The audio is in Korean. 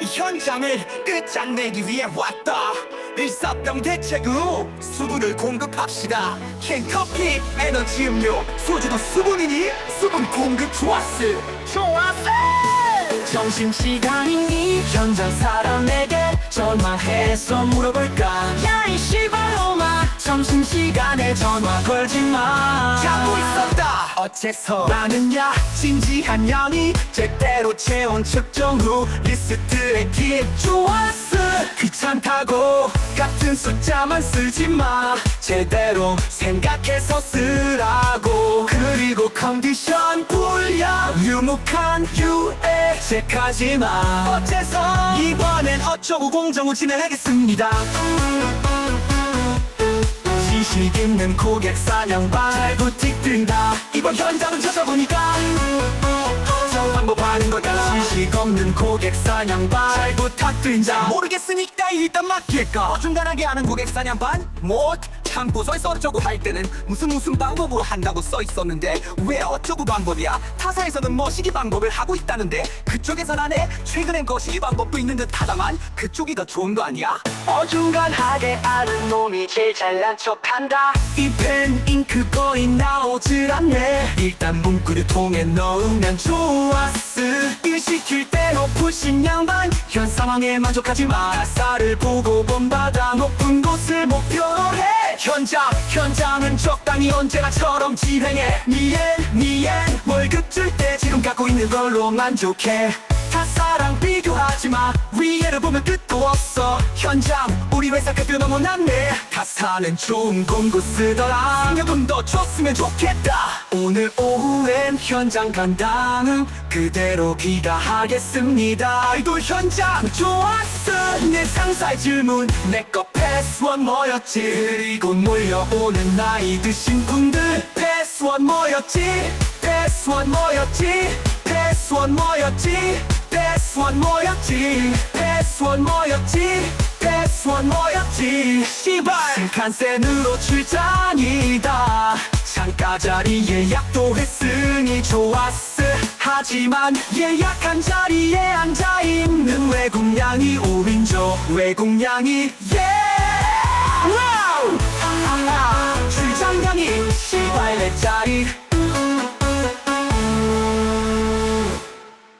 이 현장을 끝장내기 위해 왔다. 일사병 대책으로 수분을 공급합시다. 캔커피 에너지 음료 소주도 수분이니 수분 공급 좋았어. 좋았어! 점심시간이니 현장 사람에게 전화해서 물어볼까 점심시간에 전화 걸지마. 잡고 있었다. 어째서 나는 야 진지한 년이 제대로 체온 측정 후 리스트에 기입 좋았어. 귀찮다고 같은 숫자만 쓰지마. 제대로 생각해서 쓰라고. 그리고 컨디션 불려. 유목한 유해 체크하지마. 어째서? 이번엔 어쩌고 공정을 진행하겠습니다 지식 있는 고객 사냥반 잘 부탁드린다. 이번 현장은 찾아보니까 저 방법하는 거다 지식 없는 고객 사냥 반 잘 부탁드린다. 모르겠으니까 일단 맡길까? 어중간하게 하는 고객 사냥반? 뭐 참고서에서 어쩌고 할 때는 무슨 무슨 방법으로 한다고 써 있었는데 왜 어쩌고 방법이야? 타사에서는 머시기 방법을 하고 있다는데 그쪽에선 안 해? 최근엔 거시기 방법도 있는 듯 하다만 그쪽이 더 좋은 거 아니야? 어중간하게 아는 놈이 제일 잘난 척한다. 이펜 잉크 거의 나오질 않네. 일단 문구를 통에 넣으면 좋았어. 일 시킬 때 높으신 양반 현 상황에 만족하지 마. 가사를 보고 본받아 높은 곳을 목표로 해 현장 현장은 적당히 언제나처럼 진행해. 니엔 니엔 월급 줄 때 지금 갖고 있는 걸로 만족해 타사랑 비교하지마. 위에를 보면 끝도 없어. 현장 우리 회사 급여 너무 낮네. 타사는 좋은 공구 쓰더라. 승여금 더 줬으면 좋겠다. 오늘 오후엔 현장 간다는 그대로 기다하겠습니다. 아이돌 현장 좋았어. 내 상사의 질문 내거 패스원 뭐였지? 그리고 몰려오는 나이 드신 분들 패스원 뭐였지? 패스원 뭐였지? 패스원 뭐였지 패스원 뭐였지? 패스원 뭐였지? 패스원 뭐였지? 씨발! 신칸센으로 출장이다. 창가 자리 예약도 했으니 좋았어. 하지만 예약한 자리에 앉아있는 외국냥이 5인조. 외국냥이 예 와우! 출장량이 씨발 내 자리